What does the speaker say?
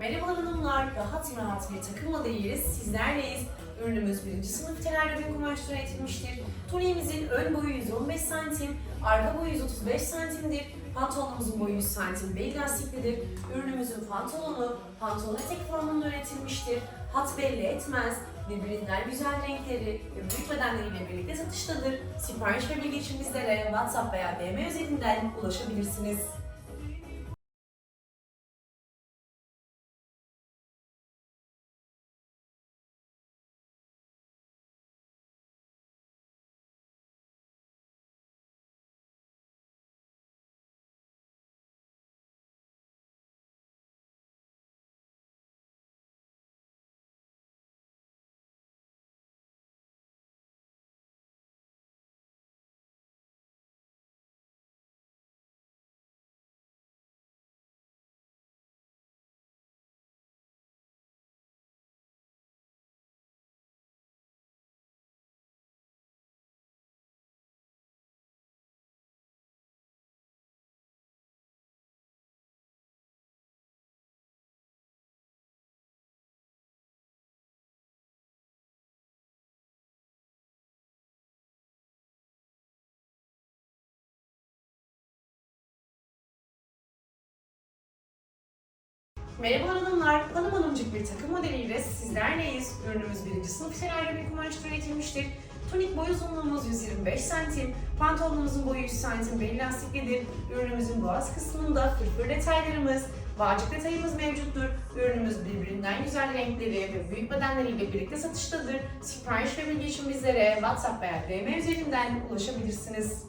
Merhaba hanımlar, rahat rahat bir takım modeliyiz. Sizlerleyiz. Ürünümüz birinci sınıf telerrüme kumaştan üretilmiştir. Tuniğimizin ön boyu 115 santim, arka boyu 135 santimdir. Pantolonumuzun boyu 100 santim bel lastiklidir. Ürünümüzün pantolonu pantolon etek formunda üretilmiştir. Hat belli etmez. Birbirinden güzel renkleri ve büyük bedenleriyle birlikte satıştadır. Sipariş ve bilgi için bizlere WhatsApp veya DM üzerinden ulaşabilirsiniz. Merhaba hanımlar, hanım hanımcık bir takım modeliyle sizlerleyiz. Ürünümüz birinci sınıf şelaleli bir kumaşta üretilmiştir. Tonik boy uzunluğumuz 125 santim, pantolonumuzun boyu 100 santim bel lastiklidir. Ürünümüzün boğaz kısmında fırfır detaylarımız, bağcık detayımız mevcuttur. Ürünümüz birbirinden güzel renkleri ve büyük bedenleriyle birlikte satıştadır. Sipariş ve bilgi için bizlere WhatsApp veya DM üzerinden ulaşabilirsiniz.